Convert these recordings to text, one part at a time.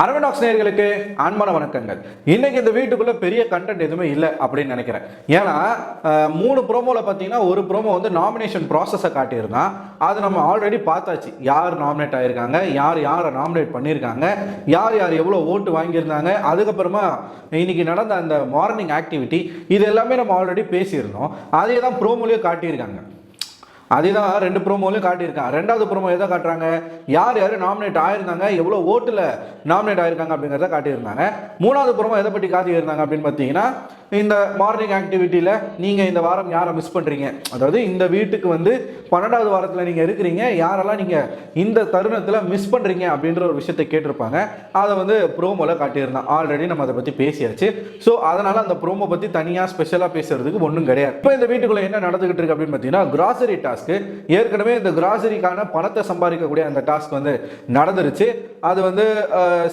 அரவணாக்ஸ் நேர்களுக்கு அன்பான வணக்கங்கள். இன்னைக்கு இந்த வீட்டுக்குள்ள பெரிய கண்டென்ட் எதுவுமே இல்லை அப்படின்னு நினைக்கிறேன். ஏன்னா மூணு ப்ரோமோவில் பார்த்தீங்கன்னா ஒரு ப்ரோமோ வந்து நாமினேஷன் ப்ராசஸை காட்டியிருந்தான் அது நம்ம ஆல்ரெடி பார்த்தாச்சு. யார் நாமினேட் ஆயிருக்காங்க யார் யாரை நாமினேட் பண்ணியிருக்காங்க யார் யார் எவ்வளோ ஓட்டு வாங்கியிருந்தாங்க அதுக்கப்புறமா இன்னைக்கு நடந்த அந்த மார்னிங் ஆக்டிவிட்டி இது எல்லாமே நம்ம ஆல்ரெடி பேசியிருந்தோம். அதே தான் ப்ரோமோலேயே காட்டியிருக்காங்க. அதுதான் ரெண்டு ப்ரோமோலையும் காட்டியிருக்கான். ரெண்டாவது ப்ரோமோ எதை காட்டுறாங்க? யார் யார் நாமினேட் ஆயிருந்தாங்க? எவ்வளோ ஓட்டில் நாமினேட் ஆயிருக்காங்க அப்படிங்கிறத காட்டியிருந்தாங்க. மூணாவது ப்ரோமோ எதை பற்றி காட்டியிருந்தாங்க அப்படின்னு பார்த்தீங்கன்னா இந்த மார்னிங் ஆக்டிவிட்டியில் நீங்கள் இந்த வாரம் யாரை மிஸ் பண்ணுறீங்க அதாவது இந்த வீட்டுக்கு வந்து பன்னெண்டாவது வாரத்தில் நீங்கள் இருக்கிறீங்க யாரெல்லாம் நீங்கள் இந்த தருணத்தில் மிஸ் பண்ணுறீங்க அப்படின்ற ஒரு விஷயத்தை கேட்டிருப்பாங்க. அதை வந்து ப்ரோமோவில் காட்டியிருந்தான். ஆல்ரெடி நம்ம அதை பற்றி பேசியாச்சு. ஸோ அதனால் அந்த ப்ரோமோ பற்றி தனியாக ஸ்பெஷலாக பேசுகிறதுக்கு ஒன்றும் கிடையாது. இப்போ இந்த வீட்டுக்குள்ளே என்ன நடந்துகிட்டு இருக்கு அப்படின்னு பார்த்தீங்கன்னா கிராசரி டாஸ்க்கு ஏற்கனவே இந்த கிராசரிக்கான பணத்தை சம்பாதிக்கக்கூடிய அந்த டாஸ்க் வந்து நடந்துருச்சு. அது வந்து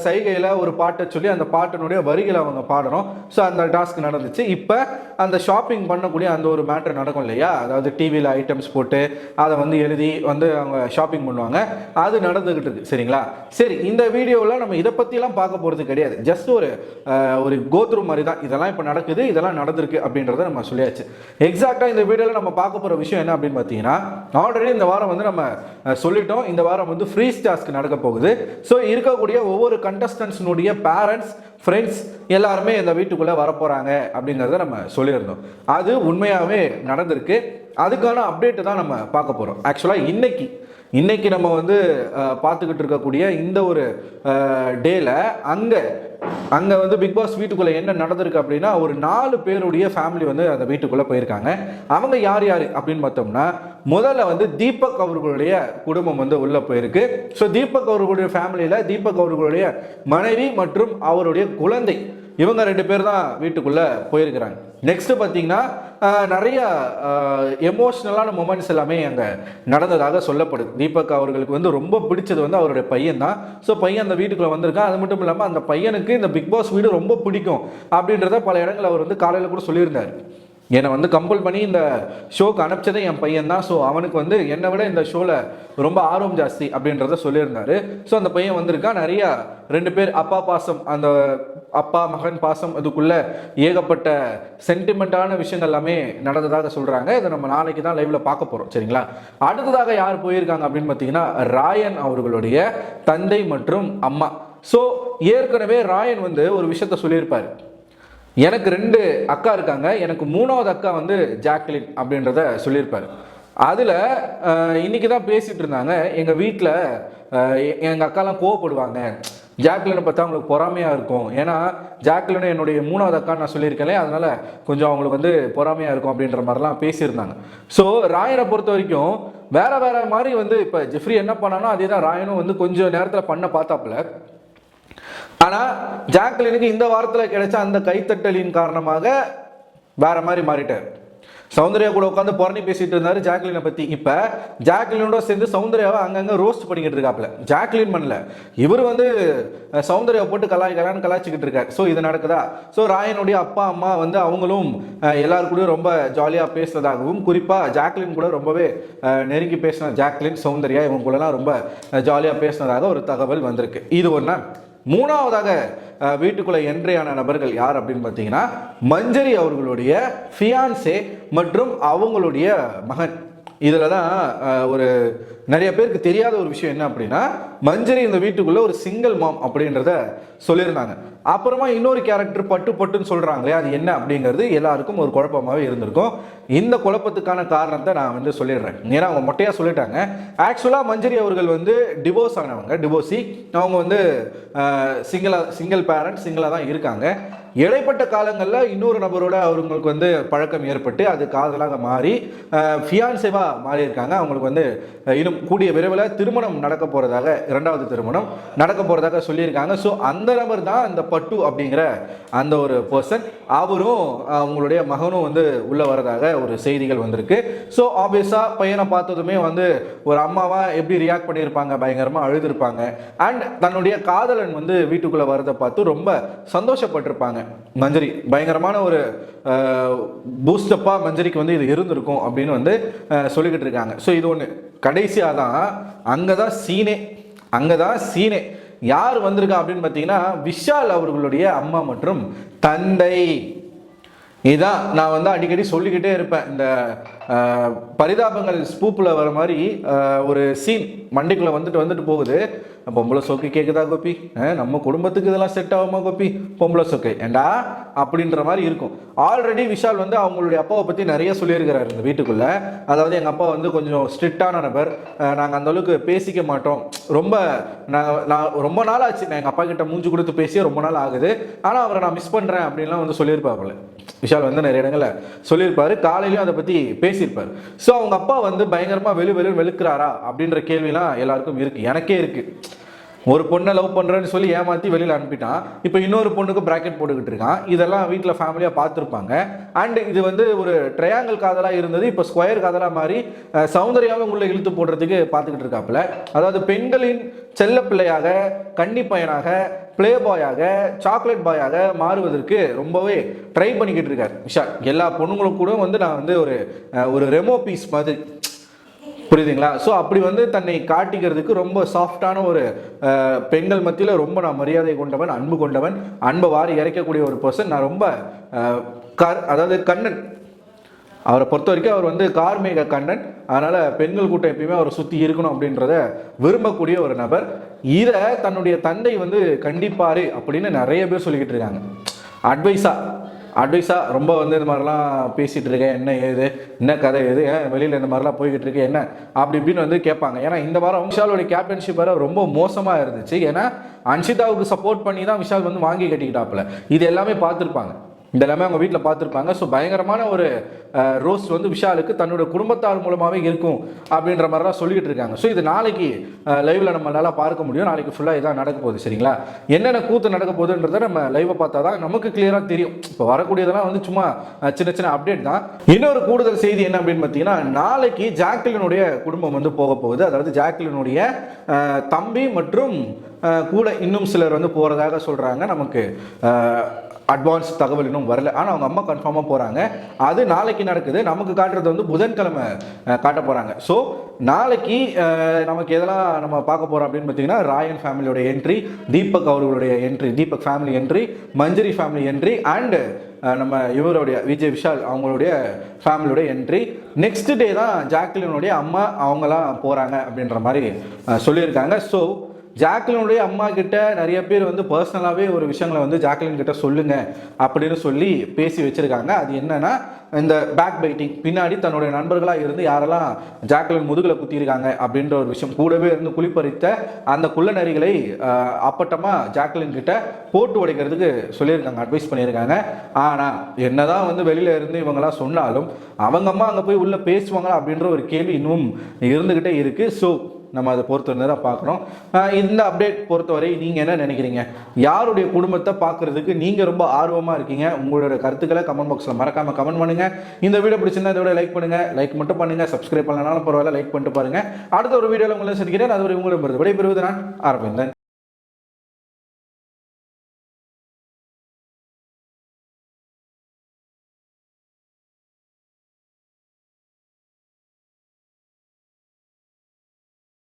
சைகையில் ஒரு பாட்டை சொல்லி அந்த பாட்டினுடைய வரிகளை அவங்க பாடணும். ஸோ அந்த டாஸ்க் இருந்துச்சு. இப்போ அந்த ஷாப்பிங் பண்ணக்கூடிய அந்த ஒரு மேட்ரு நடக்கும் இல்லையா? அதாவது டிவியில் ஐட்டம்ஸ் போட்டு அதை வந்து எழுதி வந்து அவங்க ஷாப்பிங் பண்ணுவாங்க. அது நடந்துக்கிட்டு இருக்கு. சரிங்களா? சரி இந்த வீடியோவில் நம்ம இதை பற்றிலாம் பார்க்க போகிறது கிடையாது. ஜஸ்ட் ஒரு ஒரு கோத்ரூ மாதிரி தான். இதெல்லாம் இப்போ நடக்குது. இதெல்லாம் நடந்திருக்கு அப்படின்றத நம்ம சொல்லியாச்சு. எக்ஸாக்டாக இந்த வீடியோவில் நம்ம பார்க்க போகிற விஷயம் என்ன அப்படின்னு பார்த்தீங்கன்னா ஆல்ரெடி இந்த வாரம் வந்து நம்ம சொல்லிட்டோம். இந்த வாரம் வந்து ஃப்ரீ டாஸ்க் நடக்க போகுது. ஸோ இருக்கக்கூடிய ஒவ்வொரு கண்டஸ்டன்ஸினுடைய பேரண்ட்ஸ் ஃப்ரெண்ட்ஸ் எல்லாருமே இந்த வீட்டுக்குள்ளே வரப்போகிறாங்க அப்படிங்கிறத நம்ம சொல்லியிருந்தோம். அது உண்மையாகவே நடந்திருக்கு. அதுக்கான அப்டேட்டு தான் நம்ம பார்க்க போகிறோம் ஆக்சுவலாக இன்றைக்கி இன்றைக்கி நம்ம வந்து பார்த்துக்கிட்டு இருக்கக்கூடிய இந்த ஒரு டேல அங்கே அங்கே வந்து பிக் பாஸ் வீட்டுக்குள்ளே என்ன நடந்திருக்கு அப்படின்னா ஒரு நாலு பேருடைய ஃபேமிலி வந்து அந்த வீட்டுக்குள்ளே போயிருக்காங்க. அவங்க யார் யார் அப்படின்னு பார்த்தோம்னா முதல்ல வந்து தீபக் அவர்களுடைய குடும்பம் வந்து உள்ளே போயிருக்கு. ஸோ தீபக் அவர்களுடைய ஃபேமிலியில் தீபக் அவர்களுடைய மனைவி மற்றும் அவருடைய குழந்தை இவங்க ரெண்டு பேர் தான் வீட்டுக்குள்ளே போயிருக்கிறாங்க. நெக்ஸ்ட்டு பார்த்தீங்கன்னா நிறைய எமோஷ்னலான மூமெண்ட்ஸ் எல்லாமே அங்கே நடந்ததாக சொல்லப்படுது. தீபக் அவர்களுக்கு வந்து ரொம்ப பிடிச்சது வந்து அவருடைய பையன் தான். ஸோ பையன் அந்த வீட்டுக்குள்ளே வந்திருக்கான். அது மட்டும் இல்லாமல் அந்த பையனுக்கு இந்த பிக் பாஸ் வீடு ரொம்ப பிடிக்கும் அப்படின்றத பல இடங்கள் அவர் வந்து காலையில் கூட சொல்லியிருந்தார். என்னை வந்து கம்பல் பண்ணி இந்த ஷோக்கு அனுப்பிச்சதே என் பையன் தான். ஸோ அவனுக்கு வந்து என்னை விட இந்த ஷோவில் ரொம்ப ஆர்வம் ஜாஸ்தி அப்படின்றத சொல்லியிருந்தாரு. ஸோ அந்த பையன் வந்திருக்கான் நிறையா ரெண்டு பேர் அப்பா பாசம் அந்த அப்பா மகன் பாசம் அதுக்குள்ள ஏகப்பட்ட சென்டிமெண்ட்டான விஷயங்கள் எல்லாமே நடந்ததாக சொல்கிறாங்க இதை நம்ம நாளைக்கு தான் லைவில் பார்க்க போகிறோம் சரிங்களா? அடுத்ததாக யார் போயிருக்காங்க அப்படின்னு பார்த்தீங்கன்னா ராயன் அவர்களுடைய தந்தை மற்றும் அம்மா. ஸோ ஏற்கனவே ராயன் வந்து ஒரு விஷயத்த சொல்லியிருப்பார். எனக்கு ரெண்டு அக்கா இருக்காங்க. எனக்கு மூணாவது அக்கா வந்து ஜாக்லின் அப்படின்றத சொல்லியிருப்பாரு. அதில் இன்றைக்கி தான் பேசிகிட்டு இருந்தாங்க. எங்கள் வீட்டில் எங்கள் அக்காலாம் கோவப்படுவாங்க. ஜாக்லினை பார்த்தா அவங்களுக்கு பொறாமையாக இருக்கும். ஏன்னா ஜாக்லின் என்னுடைய மூணாவது அக்கா நான் சொல்லியிருக்கேன் அதனால் கொஞ்சம் அவங்களுக்கு வந்து பொறாமையாக இருக்கும் அப்படின்ற மாதிரிலாம் பேசியிருந்தாங்க. ஸோ ராயனை பொறுத்த வரைக்கும் வேற வேற மாதிரி வந்து இப்போ ஜெஃப்ரி என்ன பண்ணானோ அதே தான் ராயனும் வந்து கொஞ்சம் நேரத்தில் பண்ண பார்த்தாப்புல. ஆனால் ஜாக்லினுக்கு இந்த வாரத்தில் கிடைச்ச அந்த கைத்தட்டலின் காரணமாக வேற மாதிரி மாறிட்டார். சௌந்தர்யா கூட உட்காந்து புறணி பேசிட்டு இருந்தாரு ஜாக்லினை பத்தி. இப்ப ஜாக்லினோட சேர்ந்து சௌந்தர்யாவை அங்கங்க ரோஸ்ட் பண்ணிக்கிட்டு இருக்காப்ல ஜாக்லின் பண்ணல. இவர் வந்து சௌந்தர்யா போட்டு கலாய் கலான்னு கலாய்ச்சிக்கிட்டு இருக்காரு. ஸோ இது நடக்குதா? ஸோ ராயனுடைய அப்பா அம்மா வந்து அவங்களும் அஹ், எல்லாரு கூடயும் ரொம்ப ஜாலியாக பேசுனதாகவும் குறிப்பாக ஜாக்லின் கூட ரொம்பவே நெருங்கி பேசின ஜாக்லின் சௌந்தர்யா இவங்க கூடலாம் ரொம்ப ஜாலியாக பேசினதாக ஒரு தகவல் வந்திருக்கு. இது ஒன்றா மூணாவதாக வீட்டுக்குள்ளே என்ட்ரியான நபர்கள் யார் அப்படின்னு பார்த்தீங்கன்னா மஞ்சரி அவர்களுடைய ஃபியான்சே மற்றும் அவங்களுடைய மகன். இதில் தான் ஒரு நிறைய பேருக்கு தெரியாத ஒரு விஷயம் என்ன அப்படின்னா மஞ்சரி இந்த வீட்டுக்குள்ள ஒரு சிங்கிள் மாம் அப்படின்றத சொல்லியிருந்தாங்க. அப்புறமா இன்னொரு கேரக்டர் பட்டு பட்டுன்னு சொல்றாங்களே அது என்ன அப்படிங்கிறது எல்லாருக்கும் ஒரு குழப்பமாகவே இருந்திருக்கும். இந்த குழப்பத்துக்கான காரணத்தை நான் வந்து சொல்லிடுறேன். ஏன்னா அவங்க மொட்டையாக சொல்லிட்டாங்க. ஆக்சுவலாக மஞ்சரி அவர்கள் வந்து டிவோர்ஸ் ஆனவங்க டிவோர்ஸி அவங்க வந்து சிங்கிளாக சிங்கிள் பேரண்ட் சிங்கிளாக தான் இருக்காங்க. இடைப்பட்ட காலங்களில் இன்னொரு நபரோட அவங்களுக்கு வந்து பழக்கம் ஏற்பட்டு அது காதலாக மாறி ஃபியான்சேவாக மாறியிருக்காங்க. அவங்களுக்கு வந்து இன்னும் கூடிய விரைவில் திருமணம் நடக்க போகிறதாக இரண்டாவது திருமணம் நடக்க போகிறதாக சொல்லியிருக்காங்க. ஸோ அந்த நபர் தான் இந்த பட்டு அப்படிங்கிற அந்த ஒரு பர்சன் அவரும் அவங்களுடைய மகனும் வந்து உள்ளே வரதாக ஒரு செய்திகள் வந்திருக்கு. ஸோ ஆப்வியஸாக பையனை பார்த்ததுமே வந்து ஒரு அம்மாவாக எப்படி ரியாக்ட் பண்ணியிருப்பாங்க? பயங்கரமாக அழுதுருப்பாங்க. அண்ட் தன்னுடைய காதலன் வந்து வீட்டுக்குள்ளே வரதை பார்த்து ரொம்ப சந்தோஷப்பட்டிருப்பாங்க. மஞ்சரி பயங்கரமான ஒரு பூஸ்டப்பாக மஞ்சரிக்கு வந்து இது இருந்திருக்கும் அப்படின்னு வந்து சொல்லிக்கிட்டு இருக்காங்க. ஸோ இது ஒன்று கடைசியாக தான் அங்கே தான் சீனே அங்கே தான் சீனே. யார் வந்திருக்கா அப்படின்னு பார்த்தீங்கன்னா விஷால் அவர்களுடைய அம்மா மற்றும் தந்தை. இதான் நான் வந்து அடிக்கடி சொல்லிக்கிட்டே இருப்பேன். இந்த பரிதாபங்கள் ஸ்பூப்பில் வர மாதிரி ஒரு சீன் மண்டிக்குள்ளே வந்துட்டு வந்துட்டு போகுது. பொம்பளை சொக்கு கேட்குதா கோப்பி நம்ம குடும்பத்துக்கு இதெல்லாம் செட் ஆகுமா கோப்பி பொம்பளை சொக்கு. ஏண்டா? அப்படின்ற மாதிரி இருக்கும். ஆல்ரெடி விஷால் வந்து அவங்களுடைய அப்பாவை பற்றி நிறைய சொல்லியிருக்கிறாரு இந்த வீட்டுக்குள்ளே. அதாவது எங்கள் அப்பா வந்து கொஞ்சம் ஸ்ட்ரிக்டான நபர். நாங்கள் அந்தளவுக்கு பேசிக்க மாட்டோம். ரொம்ப நான் நான் ரொம்ப நாள் ஆச்சு. நான் எங்கள் அப்பா கிட்ட மூஞ்சி கொடுத்து பேசியே ரொம்ப நாள் ஆகுது. ஆனால் அவரை நான் மிஸ் பண்ணுறேன் அப்படின்லாம் வந்து சொல்லியிருப்பாப்புல. விஷால் வந்து நிறைய இடங்களில் சொல்லியிருப்பாரு. காலையிலையும் அதை பற்றி பேசியிருப்பார். ஸோ அவங்க அப்பா வந்து பயங்கரமாக வெளு வெளு வெளுக்கிறாரா அப்படின்ற கேள்விலாம் எல்லாருக்கும் இருக்குது எனக்கே இருக்குது ஒரு பொண்ணை லவ் பண்ணுறேன்னு சொல்லி ஏமாற்றி வெளியில் அனுப்பிட்டான். இப்போ இன்னொரு பொண்ணுக்கு ப்ராக்கெட் போட்டுக்கிட்டு இருக்கான். இதெல்லாம் வீட்டில் ஃபேமிலியாக பார்த்துருப்பாங்க. அண்ட் இது வந்து ஒரு ட்ரையாங்கல் காதலாக இருந்தது. இப்போ ஸ்கொயர் காதலாக மாதிரி அஹ், சௌந்தர்யாவும் உள்ள இழுத்து போடுறதுக்கு பார்த்துக்கிட்டு இருக்காப்புல. அதாவது பெண்களின் செல்ல பிள்ளையாக கன்னி பையனாக ப்ளே பாயாக சாக்லேட் பாயாக மாறுவதற்கு ரொம்பவே ட்ரை பண்ணிக்கிட்டு இருக்கார். விஷால் எல்லா பொண்ணுங்களும் கூட வந்து நான் வந்து ஒரு ஒரு ரெமோ பீஸ் மாதிரி. புரியுதுங்களா? ஸோ அப்படி வந்து தன்னை காட்டிக்கிறதுக்கு ரொம்ப சாஃப்டான ஒரு பெண்கள் மத்தியில் ரொம்ப நான் மரியாதை கொண்டவன் அன்பு கொண்டவன் அன்பை வாரி இறைக்கக்கூடிய ஒரு பர்சன் நான் ரொம்ப கர் அதாவது கண்ணன். அவரை பொறுத்த வரைக்கும் அவர் வந்து கார்மேக கண்ணன். அதனால் பெண்கள் கூட்டம் எப்பயுமே அவரை சுற்றி இருக்கணும் அப்படின்றத விரும்பக்கூடிய ஒரு நபர். இதை தன்னுடைய தந்தை வந்து கண்டிப்பார் அப்படின்னு நிறைய பேர் சொல்லிக்கிட்டு இருக்காங்க. அட்வைஸாக அட்வைஸாக ரொம்ப வந்து இந்த மாதிரிலாம் பேசிகிட்டு இருக்கேன். என்ன ஏது? என்ன கதை ஏது? ஏன் வெளியில் இந்த மாதிரிலாம் போய்கிட்டு இருக்கு? என்ன? அப்படி இப்படின்னு வந்து கேட்பாங்க. ஏன்னா இந்த வாரம் விஷாலோடைய கேப்டன்ஷிப் வர ரொம்ப மோசமாக இருந்துச்சு. ஏன்னா அன்ஷிதாவுக்கு சப்போர்ட் பண்ணி தான் விஷால் வந்து வாங்கி கட்டிக்கிட்டாப்புல. இது எல்லாமே பார்த்துருப்பாங்க. இந்த எல்லாமே அவங்க வீட்டில் பார்த்துருப்பாங்க. ஸோ பயங்கரமான ஒரு ரோஸ் வந்து விஷாலுக்கு தன்னோட குடும்பத்தார் மூலமாகவே இருக்கும் அப்படின்ற மாதிரிலாம் சொல்லிக்கிட்டு இருக்காங்க. ஸோ இது நாளைக்கு லைவில் நம்ம நல்லா பார்க்க முடியும். நாளைக்கு ஃபுல்லாக இதான் நடக்க போகுது சரிங்களா? என்னென்ன கூத்து நடக்க போகுதுன்றத நம்ம லைவை பார்த்தா தான் நமக்கு கிளியராக தெரியும். இப்போ வரக்கூடியதெல்லாம் வந்து சும்மா சின்ன சின்ன அப்டேட் தான். இன்னொரு கூடுதல் செய்தி என்ன அப்படின்னு பார்த்தீங்கன்னா நாளைக்கு ஜாக்லினுடைய குடும்பம் வந்து போக போகுது. அதாவது ஜாக்லினுடைய தம்பி மற்றும் கூட இன்னும் சிலர் வந்து போகிறதாக சொல்கிறாங்க நமக்கு அட்வான்ஸ் தகவல் இன்னும் வரல. ஆனால் அவங்க அம்மா கன்ஃபார்மாக போகிறாங்க அது நாளைக்கு நடக்குது. நமக்கு காட்டுறது வந்து புதன்கிழமை காட்ட போகிறாங்க ஸோ நாளைக்கு நமக்கு எதெல்லாம் நம்ம பார்க்க போகிறோம் அப்படின்னு பார்த்தீங்கன்னா ராயன் ஃபேமிலியோட என்ட்ரி தீபக் அவர்களுடைய entry Deepak family entry Manjari family entry and நம்ம இவருடைய விஜய் விஷால் அவங்களுடைய ஃபேமிலியோடைய என்ட்ரி நெக்ஸ்ட் டே தான் ஜாக்லினுடைய அம்மா அவங்களாம் போகிறாங்க அப்படின்ற மாதிரி சொல்லியிருக்காங்க. ஸோ ஜாக்லினுடைய அம்மா கிட்ட நிறைய பேர் வந்து பர்சனலாகவே ஒரு விஷயங்களை வந்து ஜாக்லின் கிட்ட சொல்லுங்க அப்படின்னு சொல்லி பேசி வச்சிருக்காங்க. அது என்னன்னா இந்த பேக் பைட்டிங் பின்னாடி தன்னுடைய நண்பர்களாக இருந்து யாரெல்லாம் ஜாக்லின் முதுகில் குத்தியிருக்காங்க அப்படின்ற ஒரு விஷயம் கூடவே இருந்து குளிப்பறித்த அந்த குள்ள நரிகளை அப்பட்டமாக ஜாக்லின் கிட்ட போட்டு உடைக்கிறதுக்கு சொல்லியிருக்காங்க அட்வைஸ் பண்ணியிருக்காங்க. ஆனால் என்னதான் வந்து வெளியில இருந்து இவங்களாம் சொன்னாலும் அவங்க அம்மா அங்கே போய் உள்ள பேசுவாங்களா அப்படின்ற ஒரு கேள்வி இன்னும் இருந்துகிட்டே இருக்கு. ஸோ நம்ம அதை பொறுத்த நேரம் பார்க்குறோம். இந்த அப்டேட் பொறுத்தவரை நீங்கள் என்ன நினைக்கிறீங்க? யாருடைய குடும்பத்தை பார்க்குறதுக்கு நீங்கள் ரொம்ப ஆர்வமாக இருக்கீங்க? உங்களோட கருத்துக்களை கமெண்ட் பாக்ஸில் மறக்காமல் கமெண்ட் பண்ணுங்கள் இந்த வீடியோ பிடிச்சிருந்தா இதோட லைக் பண்ணுங்கள் லைக் மட்டும் பண்ணுங்கள் சப்ஸ்கிரைப் பண்ணலனாலும் பரவாயில்ல. லைக் பண்ணிட்டு பாருங்கள் அடுத்த ஒரு வீடியோவில் உங்களை சந்திக்கிறேன். அதுவரை உங்களிடம் விடைபெறுவது நான் ஆரம்பிந்தேன்